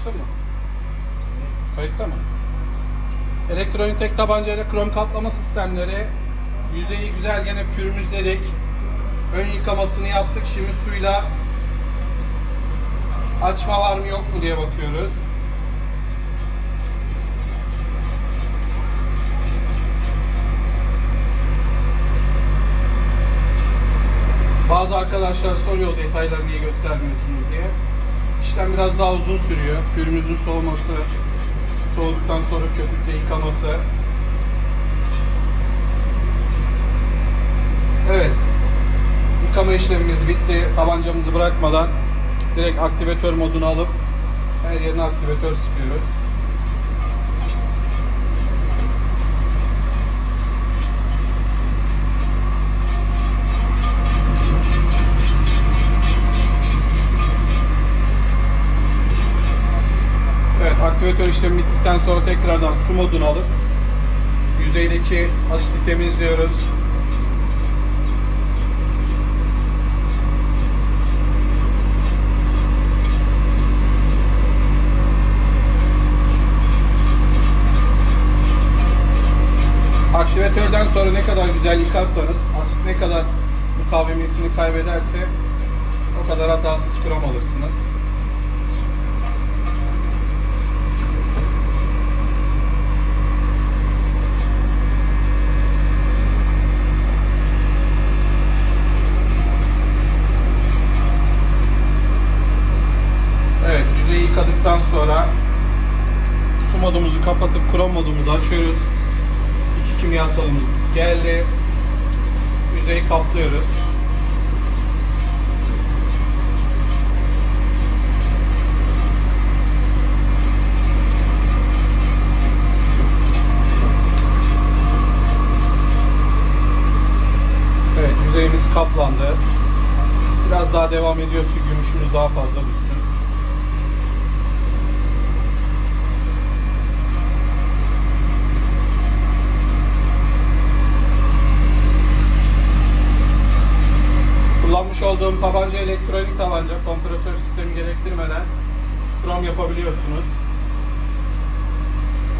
Açtın mı? Kayıtta mı? Elektronik tek tabanca ile krom kaplama sistemleri. Yüzeyi güzel gene pürmüzledik. Ön yıkamasını yaptık. Şimdi suyla açma var mı yok mu diye bakıyoruz. Bazı arkadaşlar soruyor detayları niye göstermiyorsunuz diye. İşlem biraz daha uzun sürüyor. Pürümüzün soğuması, soğuduktan sonra köpükle yıkaması. Evet. Yıkama işlemimiz bitti. Tabancamızı bırakmadan direkt aktivatör modunu alıp her yerine aktivatör sıkıyoruz. Aktivatör işlemi bittikten sonra tekrardan su modunu alıp yüzeydeki asiti temizliyoruz. Aktivatörden sonra ne kadar güzel yıkarsanız, asit ne kadar mukavemetini kaybederse o kadar hatasız krom alırsınız. Evet, yıkadıktan sonra su modumuzu kapatıp krom modumuzu açıyoruz. İki kimyasalımız geldi. Yüzeyi kaplıyoruz. Evet, yüzeyimiz kaplandı. Biraz daha devam ediyorsa gümüşümüz daha fazla düşsün. Kullanmış olduğum tabanca elektronik tabanca, kompresör sistemi gerektirmeden krom yapabiliyorsunuz.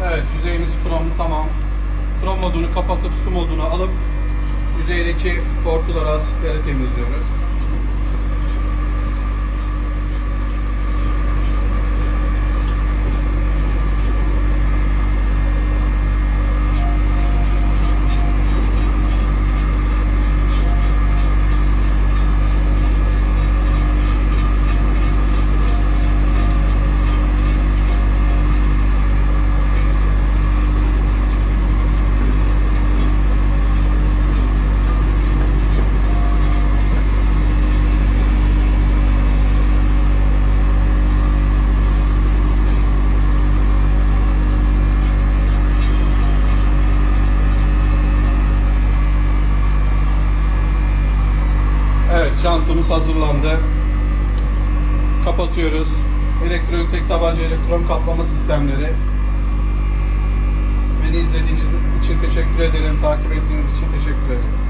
Evet, yüzeyimiz krom tamam. Krom modunu kapatıp su modunu alıp yüzeydeki tortuları, asitleri temizliyoruz. Evet, çantamız hazırlandı. Kapatıyoruz. Elektronik tek tabanca ile krom kaplama sistemleri. Beni izlediğiniz için teşekkür ederim. Takip ettiğiniz için teşekkür ederim.